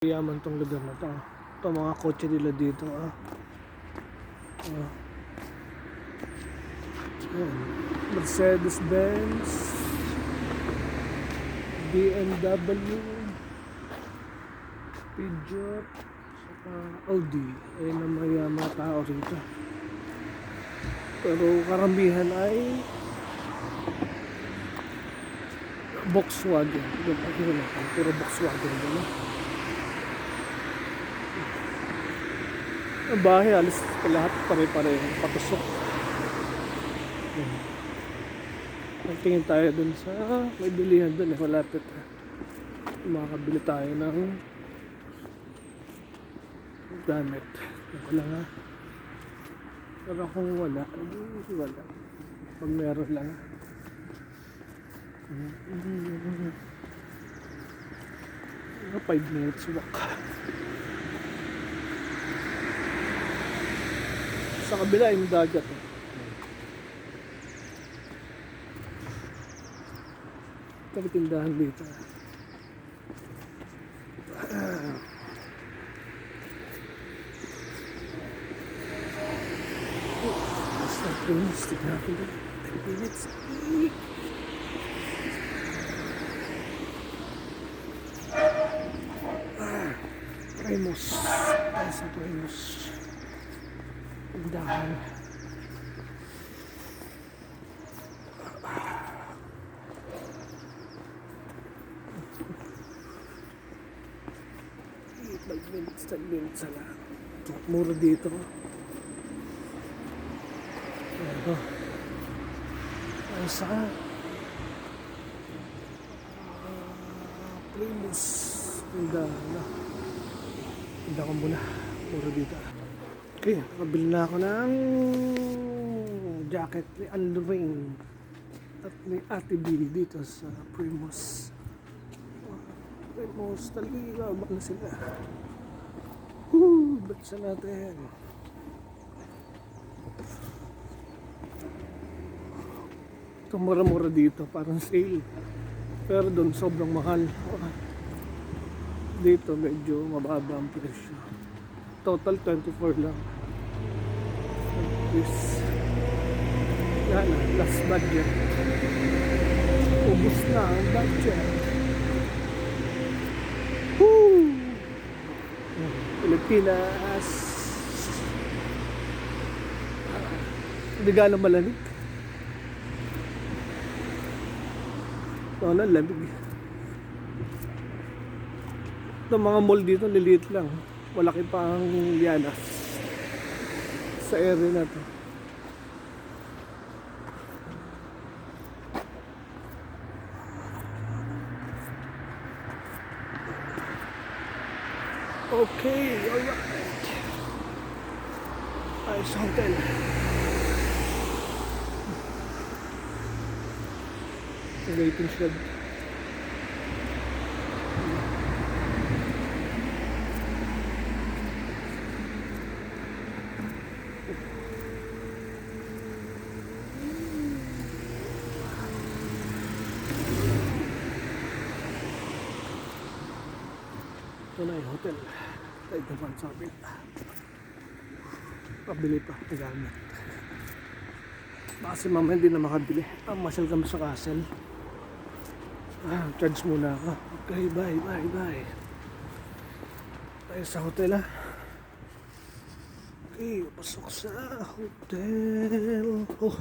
Yaman tong lugar na to. Ito mga kotse nila dito. Ah. Ah. Ayan. Mercedes-Benz. BMW. Peugeot. Saka Audi. Ayan ang mga, mga tao rito. Pero karamihan ay Volkswagen. Doon. Puro Volkswagen. Ang bahay, alis lahat pare-pare, patusok. Tingin tayo dun sa may bilihan dun eh, malapit. Makakabili tayo ng gamit. Lang ha. Pero kung wala, wala. Pag meron lang. Mga 5 minutes walk. Sa kabila yung dagat. Eh. Ito may tindahan dito. Basta 3 minutes. Tignan natin dito. 3 minutes. Ah, Primus. Minutes, 10 minutes na. Mura dito. Ano? Ay, sa ah, Primus. Tindahan na. Tindahan ko muna. Mura dito. Okay, nakabili na ako ng jacket ni Alvin at ni Ate Billy dito sa Primus. Primus, talaga ba na sila? Woo! Batsa natin. Ito mura-mura dito, parang sale. Pero doon sobrang mahal. Dito medyo mababa ang presyo. Total 24 lang. This. Yan na, last budget. Ubus na ang budget. Woo! Pilipinas. Hindi gano'ng malamig. Na, lamig. Ito mga mall dito, liliit lang. Malaki pa ang lianas. Sa area na to. Okay, alright. Ayos hotel. Waiting shed. Ito na yung hotel. Tayo naman sa amin. Pabili pa. Gamit. Baka si mama hindi na makabili. Ah, masyal kami sa castle. Ah, charge muna ako. Okay, bye, bye, bye. Tayo sa hotel ah. Okay, pasok sa hotel. Oh,